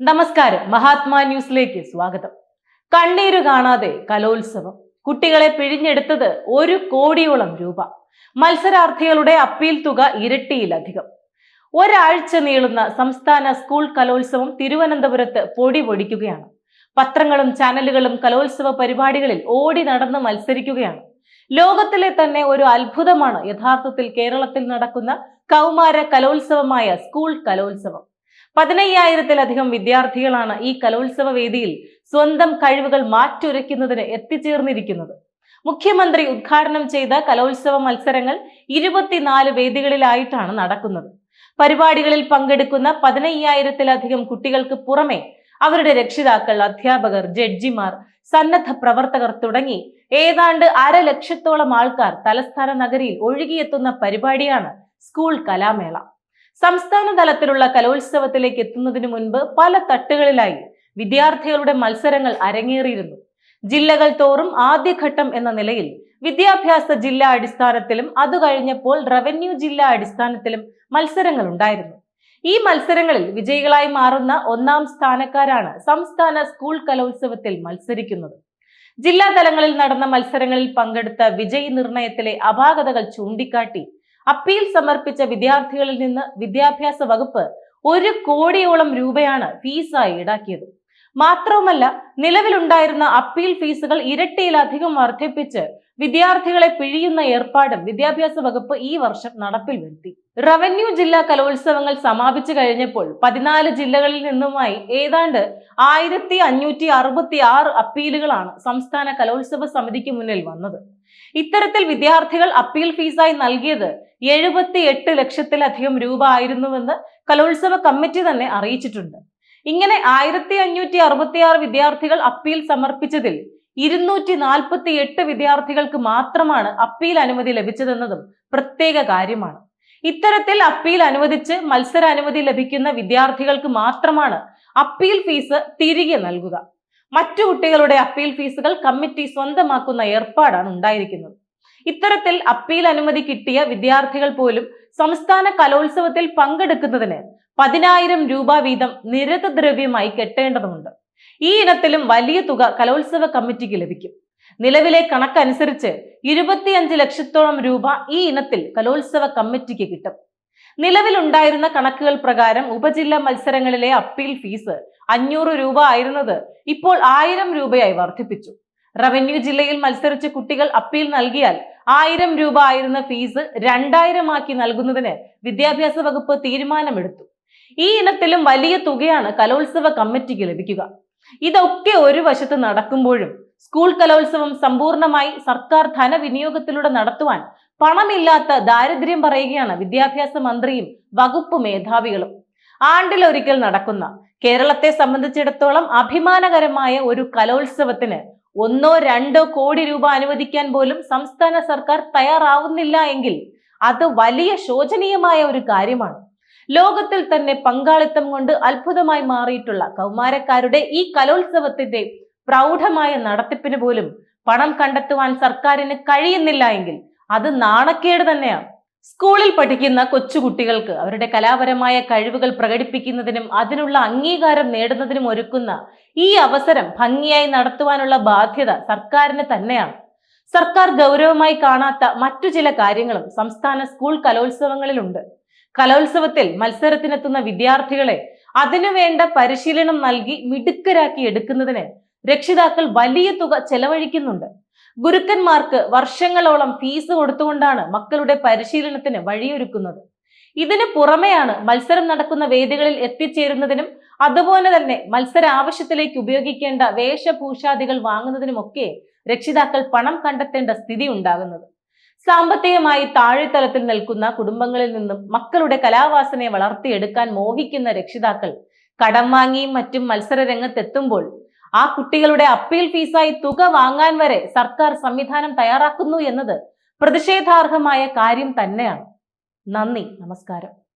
നമസ്കാരം. മഹാത്മാ ന്യൂസിലേക്ക് സ്വാഗതം. കണ്ണീര് കാണാതെ കലോത്സവം. കുട്ടികളെ പിഴിഞ്ഞെടുത്തത് ഒരു കോടിയോളം രൂപ. മത്സരാർത്ഥികളുടെ അപ്പീൽ തുക ഇരട്ടിയിലധികം. ഒരാഴ്ച നീളുന്ന സംസ്ഥാന സ്കൂൾ കലോത്സവം തിരുവനന്തപുരത്ത് പൊടി പൊടിക്കുകയാണ്. പത്രങ്ങളും ചാനലുകളും കലോത്സവ പരിപാടികളിൽ ഓടി നടന്ന് മത്സരിക്കുകയാണ്. ലോകത്തിലെ തന്നെ ഒരു അത്ഭുതമാണ് യഥാർത്ഥത്തിൽ കേരളത്തിൽ നടക്കുന്ന കൗമാര കലോത്സവമായ സ്കൂൾ കലോത്സവം. പതിനയ്യായിരത്തിലധികം വിദ്യാർത്ഥികളാണ് ഈ കലോത്സവ വേദിയിൽ സ്വന്തം കഴിവുകൾ മാറ്റുരയ്ക്കുന്നതിന് എത്തിച്ചേർന്നിരിക്കുന്നത്. മുഖ്യമന്ത്രി ഉദ്ഘാടനം ചെയ്ത കലോത്സവ മത്സരങ്ങൾ ഇരുപത്തിനാല് വേദികളിലായിട്ടാണ് നടക്കുന്നത്. പരിപാടികളിൽ പങ്കെടുക്കുന്ന പതിനയ്യായിരത്തിലധികം കുട്ടികൾക്ക് പുറമെ അവരുടെ രക്ഷിതാക്കൾ അധ്യാപകർ ജഡ്ജിമാർ സന്നദ്ധ പ്രവർത്തകർ തുടങ്ങി ഏതാണ്ട് അരലക്ഷത്തോളം ആൾക്കാർ തലസ്ഥാന നഗരിയിൽ ഒഴുകിയെത്തുന്ന പരിപാടിയാണ് സ്കൂൾ കലാമേള. സംസ്ഥാന തലത്തിലുള്ള കലോത്സവത്തിലേക്ക് എത്തുന്നതിന് മുൻപ് പല തട്ടുകളിലായി വിദ്യാർത്ഥികളുടെ മത്സരങ്ങൾ അരങ്ങേറിയിരുന്നു. ജില്ലകൾ തോറും ആദ്യഘട്ടം എന്ന നിലയിൽ വിദ്യാഭ്യാസ ജില്ലാ അടിസ്ഥാനത്തിലും അത് കഴിഞ്ഞപ്പോൾ റവന്യൂ ജില്ലാ അടിസ്ഥാനത്തിലും മത്സരങ്ങൾ ഉണ്ടായിരുന്നു. ഈ മത്സരങ്ങളിൽ വിജയികളായി മാറുന്ന ഒന്നാം സ്ഥാനക്കാരാണ് സംസ്ഥാന സ്കൂൾ കലോത്സവത്തിൽ മത്സരിക്കുന്നത്. ജില്ലാ തലങ്ങളിൽ നടന്ന മത്സരങ്ങളിൽ പങ്കെടുത്ത വിജയ് നിർണയത്തിലെ അപാകതകൾ ചൂണ്ടിക്കാട്ടി അപ്പീൽ സമർപ്പിച്ച വിദ്യാർത്ഥികളിൽ നിന്ന് വിദ്യാഭ്യാസ വകുപ്പ് ഒരു കോടിയോളം രൂപയാണ് ഫീസായി ഈടാക്കിയത്. മാത്രവുമല്ല നിലവിലുണ്ടായിരുന്ന അപ്പീൽ ഫീസുകൾ ഇരട്ടിയിലധികം വർദ്ധിപ്പിച്ച് വിദ്യാർത്ഥികളെ പിഴിയുന്ന ഏർപ്പാടും വിദ്യാഭ്യാസ വകുപ്പ് ഈ വർഷം നടപ്പിൽ വരുത്തി. റവന്യൂ ജില്ലാ കലോത്സവങ്ങൾ സമാപിച്ചു കഴിഞ്ഞപ്പോൾ പതിനാല് ജില്ലകളിൽ നിന്നുമായി ഏതാണ്ട് ആയിരത്തി അഞ്ഞൂറ്റി അറുപത്തി ആറ് അപ്പീലുകളാണ് സംസ്ഥാന കലോത്സവ സമിതിക്ക് മുന്നിൽ വന്നത്. ഇത്തരത്തിൽ വിദ്യാർത്ഥികൾ അപ്പീൽ ഫീസായി നൽകിയത് എഴുപത്തി എട്ട് ലക്ഷത്തിലധികം രൂപ ആയിരുന്നുവെന്ന് കലോത്സവ കമ്മിറ്റി തന്നെ അറിയിച്ചിട്ടുണ്ട്. ഇങ്ങനെ ആയിരത്തി അഞ്ഞൂറ്റി അറുപത്തി ആറ് വിദ്യാർത്ഥികൾ അപ്പീൽ സമർപ്പിച്ചതിൽ ഇരുന്നൂറ്റി നാൽപ്പത്തി എട്ട് വിദ്യാർത്ഥികൾക്ക് മാത്രമാണ് അപ്പീൽ അനുമതി ലഭിച്ചതെന്നതും പ്രത്യേക കാര്യമാണ്. ഇത്തരത്തിൽ അപ്പീൽ അനുവദിച്ച് മത്സര അനുമതി ലഭിക്കുന്ന വിദ്യാർത്ഥികൾക്ക് മാത്രമാണ് അപ്പീൽ ഫീസ് തിരികെ നൽകുക. മറ്റു കുട്ടികളുടെ അപ്പീൽ ഫീസുകൾ കമ്മിറ്റി സ്വന്തമാക്കുന്ന ഏർപ്പാടാണ് ഉണ്ടായിരിക്കുന്നത്. ഇത്തരത്തിൽ അപ്പീൽ അനുമതി കിട്ടിയ വിദ്യാർത്ഥികൾ പോലും സംസ്ഥാന കലോത്സവത്തിൽ പങ്കെടുക്കുന്നതിന് പതിനായിരം രൂപ വീതം നിരതദ്രവ്യമായി കെട്ടേണ്ടതുണ്ട്. ഈ ഇനത്തിലും വലിയ തുക കലോത്സവ കമ്മിറ്റിക്ക് ലഭിക്കും. നിലവിലെ കണക്കനുസരിച്ച് ഇരുപത്തിയഞ്ച് ലക്ഷത്തോളം രൂപ ഈ ഇനത്തിൽ കലോത്സവ കമ്മിറ്റിക്ക് കിട്ടും. നിലവിലുണ്ടായിരുന്ന കണക്കുകൾ പ്രകാരം ഉപജില്ലാ മത്സരങ്ങളിലെ അപ്പീൽ ഫീസ് അഞ്ഞൂറ് രൂപ ആയിരുന്നത് ഇപ്പോൾ ആയിരം രൂപയായി വർദ്ധിപ്പിച്ചു. റവന്യൂ ജില്ലയിൽ മത്സരിച്ച കുട്ടികൾ അപ്പീൽ നൽകിയാൽ ആയിരം രൂപ ആയിരുന്ന ഫീസ് രണ്ടായിരമാക്കി നൽകുന്നതിന് വിദ്യാഭ്യാസ വകുപ്പ് തീരുമാനമെടുത്തു. ഈ ഇനത്തിലും വലിയ തുകയാണ് കലോത്സവ കമ്മിറ്റിക്ക് ലഭിക്കുക. ഇതൊക്കെ ഒരു വശത്ത് നടക്കുമ്പോഴും സ്കൂൾ കലോത്സവം സമ്പൂർണമായി സർക്കാർ ധനവിനിയോഗത്തിലൂടെ നടത്തുവാൻ പണമില്ലാത്ത ദാരിദ്ര്യം പറയുകയാണ് വിദ്യാഭ്യാസ മന്ത്രിയും വകുപ്പ് മേധാവികളും. ആണ്ടിലൊരിക്കൽ നടക്കുന്ന കേരളത്തെ സംബന്ധിച്ചിടത്തോളം അഭിമാനകരമായ ഒരു കലോത്സവത്തിന് ഒന്നോ രണ്ടോ കോടി രൂപ അനുവദിക്കാൻ പോലും സംസ്ഥാന സർക്കാർ തയ്യാറാവുന്നില്ല എങ്കിൽ അത് വലിയ ശോചനീയമായ ഒരു കാര്യമാണ്. ലോകത്തിൽ തന്നെ പങ്കാളിത്തം കൊണ്ട് അത്ഭുതമായി മാറിയിട്ടുള്ള കൗമാരക്കാരുടെ ഈ കലോത്സവത്തിന്റെ പ്രൗഢമായ നടത്തിപ്പിന് പോലും പണം കണ്ടെത്തുവാൻ സർക്കാരിന് കഴിയുന്നില്ല എങ്കിൽ അത് നാണക്കേട് തന്നെയാണ്. സ്കൂളിൽ പഠിക്കുന്ന കൊച്ചുകുട്ടികൾക്ക് അവരുടെ കലാപരമായ കഴിവുകൾ പ്രകടിപ്പിക്കുന്നതിനും അതിനുള്ള അംഗീകാരം നേടുന്നതിനും ഒരുക്കുന്ന ഈ അവസരം ഭംഗിയായി നടത്തുവാനുള്ള ബാധ്യത സർക്കാരിന് തന്നെയാണ്. സർക്കാർ ഗൗരവമായി കാണാത്ത മറ്റു ചില കാര്യങ്ങളും സംസ്ഥാന സ്കൂൾ കലോത്സവങ്ങളിലുണ്ട്. കലോത്സവത്തിൽ മത്സരത്തിനെത്തുന്ന വിദ്യാർത്ഥികളെ അതിനുവേണ്ട പരിശീലനം നൽകി മിടുക്കരാക്കി എടുക്കുന്നതിന് രക്ഷിതാക്കൾ വലിയ തുക ചെലവഴിക്കുന്നുണ്ട്. ഗുരുക്കന്മാർക്ക് വർഷങ്ങളോളം ഫീസ് കൊടുത്തുകൊണ്ടാണ് മക്കളുടെ പരിശീലനത്തിന് വഴിയൊരുക്കുന്നത്. ഇതിന് പുറമെയാണ് മത്സരം നടക്കുന്ന വേദികളിൽ എത്തിച്ചേരുന്നതിനും അതുപോലെ തന്നെ മത്സര ആവശ്യത്തിലേക്ക് ഉപയോഗിക്കേണ്ട വേഷഭൂഷാദികൾ വാങ്ങുന്നതിനുമൊക്കെ രക്ഷിതാക്കൾ പണം കണ്ടെത്തേണ്ട സ്ഥിതി ഉണ്ടാകുന്നത്. സാമ്പത്തികമായി താഴെത്തലത്തിൽ നിൽക്കുന്ന കുടുംബങ്ങളിൽ നിന്നും മക്കളുടെ കലാവാസനയെ വളർത്തിയെടുക്കാൻ മോഹിക്കുന്ന രക്ഷിതാക്കൾ കടം വാങ്ങിയും മറ്റും മത്സര രംഗത്തെത്തുമ്പോൾ ആ കുട്ടികളുടെ അപ്പീൽ ഫീസായി തുക വാങ്ങാൻ വരെ സർക്കാർ സംവിധാനം തയ്യാറാക്കുന്നു എന്നത് പ്രതിഷേധാർഹമായ കാര്യം തന്നെയാണ്. നന്ദി. നമസ്കാരം.